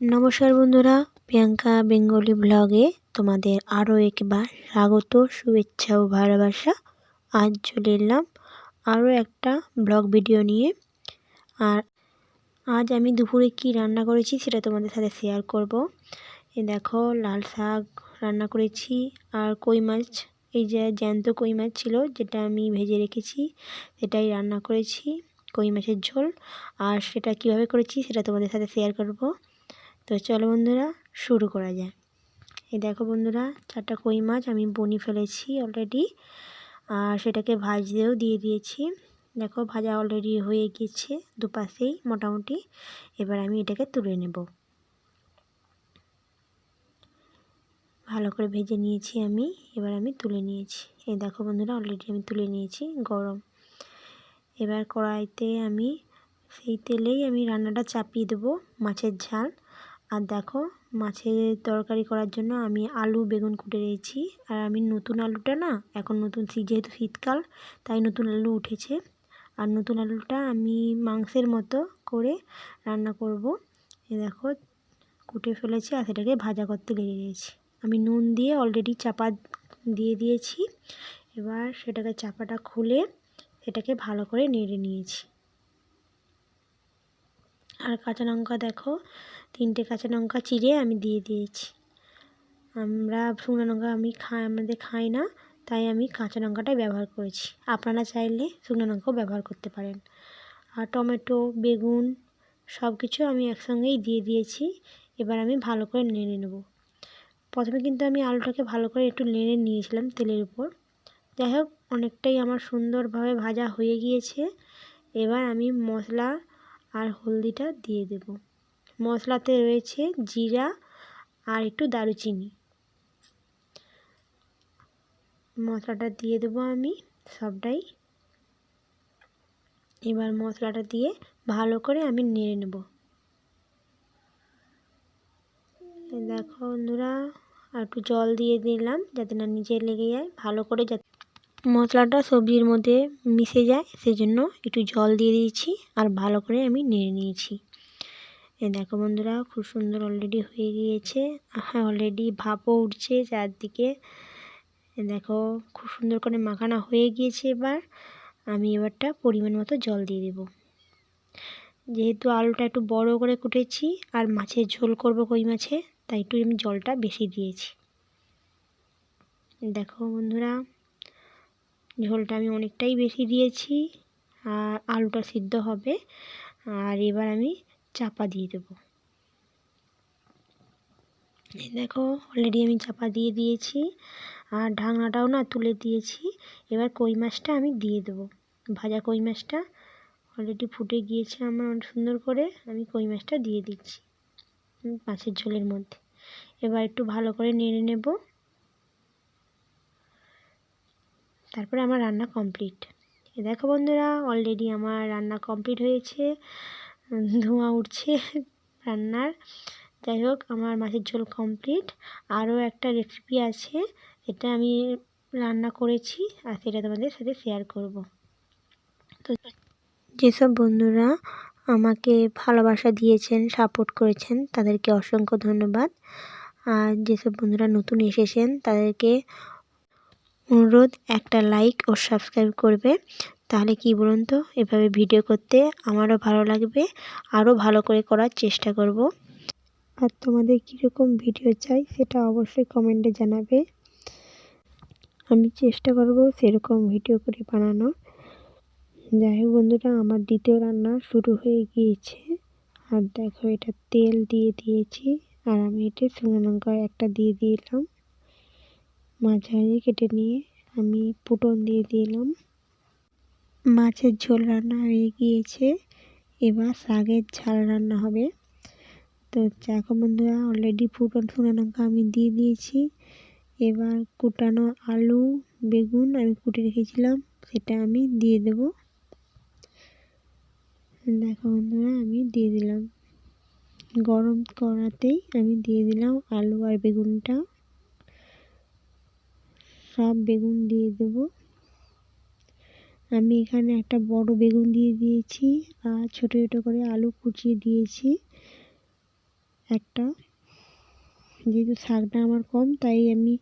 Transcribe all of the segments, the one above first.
নমস্কার বন্ধুরা, প্রিয়াঙ্কা বেঙ্গলি ব্লগে তোমাদের আরও একবার স্বাগত, শুভেচ্ছা ও ভালোবাসা। আজ চলে এলাম আরও একটা ব্লগ ভিডিও নিয়ে। আর আজ আমি দুপুরে কি রান্না করেছি সেটা তোমাদের সাথে শেয়ার করব। এ দেখো, লাল শাক রান্না করেছি আর কই মাছ, এই যে জ্যান্ত কই মাছ ছিল যেটা আমি ভেজে রেখেছি, সেটাই রান্না করেছি, কই মাছের ঝোল। আর সেটা কীভাবে করেছি সেটা তোমাদের সাথে শেয়ার করব। তো চলো বন্ধুরা, শুরু করা যায় এই দেখো বন্ধুরা, চারটা কই মাছ আমি বনি ফেলেছি অলরেডি আর সেটাকে ভাজতেও দিয়ে দিয়েছি। দেখো, ভাজা অলরেডি হয়ে গিয়েছে দুপাশেই মোটামুটি। এবার আমি এটাকে তুলে নেব। ভালো করে ভেজে নিয়েছি আমি, এবার আমি তুলে নিয়েছি। এই দেখো বন্ধুরা অলরেডি আমি তুলে নিয়েছি, গরম। এবার কড়াইতে আমি সেই তেলেই আমি রান্নাটা চাপিয়ে দেবো মাছের ঝাল। আর দেখো, মাছের তরকারি করার জন্য আমি আলু, বেগুন কুটে রেখেছি। আর আমি নতুন আলুটা না, এখন নতুন যেহেতু শীতকাল, তাই নতুন আলু উঠেছে। আর নতুন আলুটা আমি মাংসের মতো করে রান্না করব। এ দেখো, কুটে ফেলেছি আর সেটাকে ভাজা করতে লেগে গেছি আমি নুন দিয়ে অলরেডি চাপা দিয়ে দিয়েছি। এবার সেটাকে চাপাটা খুলে সেটাকে ভালো করে নেড়ে নিয়েছি। আর কাঁচা লঙ্কা দেখো, তিনটে কাঁচা লঙ্কা চিড়ে আমি দিয়ে দিয়েছি। আমরা শুকনো লঙ্কা আমি খাই, আমাদের খাই না, তাই আমি কাঁচা লঙ্কাটাই ব্যবহার করেছি। আপনারা চাইলে শুকনো লঙ্কাও ব্যবহার করতে পারেন। আর টমেটো, বেগুন সব কিছু আমি একসঙ্গেই দিয়ে দিয়েছি, এবার আমি ভালো করে নেড়ে নেব। প্রথমে কিন্তু আমি আলুটাকে ভালো করে একটু নেড়ে নিয়েছিলাম তেলের উপর। যাই হোক, অনেকটাই আমার সুন্দরভাবে ভাজা হয়ে গিয়েছে। এবার আমি মশলা আর হলদিটা দিয়ে দেব। মশলাতে রয়েছে জিরা আর একটু দারুচিনি। মশলাটা দিয়ে দেবো আমি সবটাই। এবার মশলাটা দিয়ে ভালো করে আমি নেড়ে নেব। দেখো বন্ধুরা, আর একটু জল দিয়ে দিলাম যাতে না নিচে লেগে যায়। ভালো করে যাতে মশলাটা সবজির মধ্যে মিশে যায়, সেজন্য একটু জল দিয়ে দিয়েছি আর ভালো করে আমি নেড়ে নিয়েছি। দেখো বন্ধুরা, খুব সুন্দর অলরেডি হয়ে গিয়েছে। হ্যাঁ অলরেডি ভাপও উঠছে চারদিকে। দেখো, খুব সুন্দর করে মাখানা হয়ে গিয়েছে এবার। আমি এবারটা পরিমাণ মতো জল দিয়ে দেব। যেহেতু আলুটা একটু বড় করে কুটেছি আর মাছের ঝোল করব কই মাছে, তাই একটু আমি জলটা বেশি দিয়েছি। দেখো বন্ধুরা ঝোলটা আমি অনেকটাই বেশি দিয়েছি, আর আলুটা সিদ্ধ হবে, আর এবার আমি চাপা দিয়ে দেবো। দেখো অলরেডি আমি চাপা দিয়ে দিয়েছি, আর ঢাকনাটাও না তুলে দিয়েছি, এবার কই মাছটা আমি দিয়ে দেবো। ভাজা কই মাছটা অলরেডি ফুটে গিয়েছে আমার অনেক সুন্দর করে, আমি কই মাছটা দিয়ে দিচ্ছি মাছের ঝোলের মধ্যে। এবার একটু ভালো করে নেড়ে নেব। তারপরে আমার রান্না কমপ্লিট দেখো বন্ধুরা অলরেডি আমার রান্না কমপ্লিট হয়েছে। ধোঁয়া উঠছে রান্নার। যাই হোক, আমার মাছের ঝোল কমপ্লিট আরও একটা রেসিপি আছে, এটা আমি রান্না করেছি আর সেটা তোমাদের সাথে শেয়ার করব। তো যেসব বন্ধুরা আমাকে ভালোবাসা দিয়েছেন সাপোর্ট করেছেন, তাদেরকে অসংখ্য ধন্যবাদ। আর যেসব বন্ধুরা নতুন এসেছেন, তাদেরকে অনুরোধ, একটা লাইক ও সাবস্ক্রাইব করবে। তাহলে কি বলুন তো, এভাবে ভিডিও করতে আমারও ভালো লাগবে, আরও ভালো করে করার চেষ্টা করব। আর তোমাদের কীরকম ভিডিও চাই সেটা অবশ্যই কমেন্টে জানাবে। আমি চেষ্টা করব সেরকম ভিডিও করে বানানোর। যাই হোক বন্ধুরা, আমার দ্বিতীয় রান্না শুরু হয়ে গিয়েছে। আর দেখো, এটা তেল দিয়ে দিয়েছি। আর আমি এটা শুকনো লঙ্কা একটা দিয়ে দিলাম। মাঝারি কেটে নিয়ে আমি ফুটন দিয়ে দিলাম। মাছের ঝোল রান্না হয়ে গিয়েছে। এবার শাকের ঝাল রান্না হবে। তো দেখো বন্ধুরা অলরেডি ফুটন শুকনো লঙ্কা আমি দিয়ে দিয়েছি। এবার কুটানো আলু, বেগুন আমি কুটে রেখেছিলাম, সেটা আমি দিয়ে দেব। দেখো বন্ধুরা, আমি দিয়ে দিলাম। গরম করাতেই আমি দিয়ে দিলাম আলু আর বেগুনটা। সব বেগুন দিয়ে দেব। আমি এখানে একটা বড় বেগুন দিয়ে দিয়েছি আর ছোটো ছোটো করে আলু কুচিয়ে দিয়েছি একটা। যেহেতু শাকটা আমার কম, তাই আমি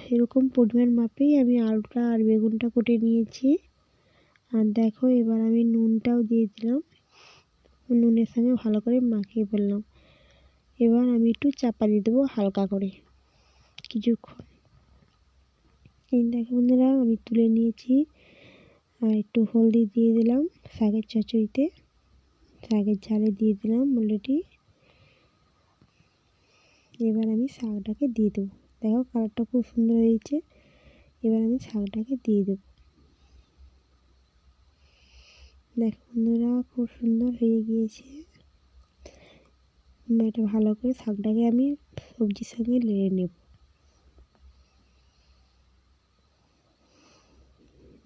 সেরকম পরিমাণ মাপেই আমি আলুটা আর বেগুনটা কুটে নিয়েছি। আর দেখো, এবার আমি নুনটাও দিয়ে দিলাম। নুনের সঙ্গে ভালো করে মাখিয়ে ফেললাম। এবার আমি একটু চাপা দিয়ে দেবো হালকা করে। কিছুক্ষণ এই দেখো বন্ধুরা, আমি তুলে নিয়েছি। আর একটু হলদি দিয়ে দিলাম শাকের চচড়িতে শাকের ঝালে দিয়ে দিলাম অলরেডি এবার আমি শাকটাকে দিয়ে দেবো। দেখো কালারটা খুব সুন্দর হয়েছে। এবার আমি শাকটাকে দিয়ে দেবো। দেখো বন্ধুরা, খুব সুন্দর হয়ে গিয়েছে। এটা ভালো করে শাকটাকে আমি সবজির সঙ্গে লেড়ে নেব।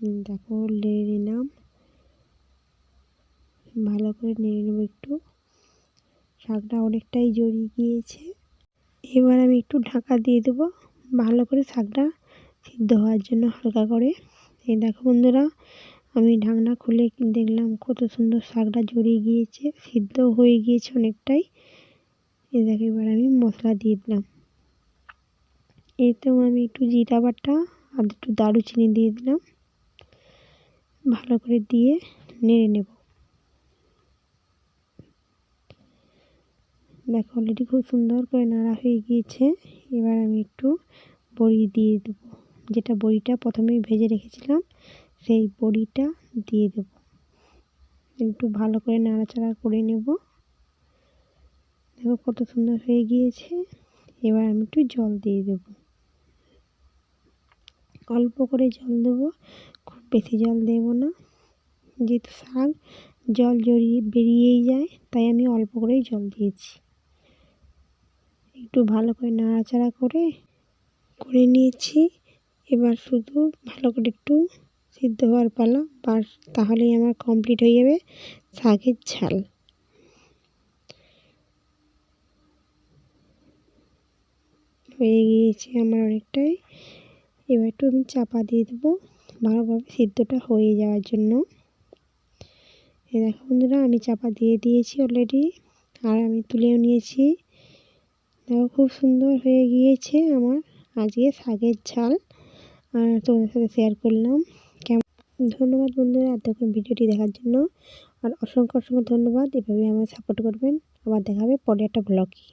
দেখো লেড়ে নিলাম। ভালো করে নেড়ে নেব একটু। শাকটা অনেকটাই জড়িয়ে গিয়েছে। এবার আমি একটু ঢাকা দিয়ে দেবো। ভালো করে শাকটা সিদ্ধ হওয়ার জন্য হালকা করে। এই দেখো বন্ধুরা, আমি ঢাকনা খুলে দেখলাম কত সুন্দর শাকটা জড়িয়ে গিয়েছে, সিদ্ধ হয়ে গিয়েছে অনেকটাই। এই দেখো, এবার আমি মশলা দিয়ে দিলাম। এতেও আমি একটু জিরা বাটা আর একটু দারুচিনি দিয়ে দিলাম। ভালো করে দিয়ে নেড়ে নেব। দেখো অলরেডি খুব সুন্দর করে নাড়া হয়ে গিয়েছে। এবার আমি একটু বড়ি দিয়ে দেবো। যেটা বড়িটা প্রথমেই ভেজে রেখেছিলাম, সেই বড়িটা দিয়ে দেব। একটু ভালো করে নাড়াচাড়া করে নেব। দেখো কত সুন্দর হয়ে গিয়েছে। এবার আমি একটু জল দিয়ে দেব। অল্প করে জল দেবো। খুব বেশি জল দেব না। যেহেতু শাক, জল জড়িয়ে বেরিয়েই যায়, তাই আমি অল্প করেই জল দিয়েছি। একটু ভালো করে নাড়াচাড়া করে করে নিয়েছি। এবার শুধু ভালো করে একটু সিদ্ধ হওয়ার পালা বাস তাহলেই আমার কমপ্লিট হয়ে যাবে শাকের ঝাল। হয়ে গিয়েছে আমার অনেকটাই। এবার একটু আমি চাপা দিয়ে দেবো ভালোভাবে সিদ্ধটা হয়ে যাওয়ার জন্য। এ দেখো বন্ধুরা, আমি চাপা দিয়ে দিয়েছি অলরেডি আর আমি তুলেও নিয়েছি। দেখো খুব সুন্দর হয়ে গিয়েছে আমার আজকে শাকের ঝাল, আর তোমাদের সাথে শেয়ার করলাম। কেমন ধন্যবাদ বন্ধুরা এতক্ষণ ভিডিওটি দেখার জন্য, আর অসংখ্য অসংখ্য ধন্যবাদ। এভাবে আমার সাপোর্ট করবেন। আবার দেখাবে পরে একটা ব্লগে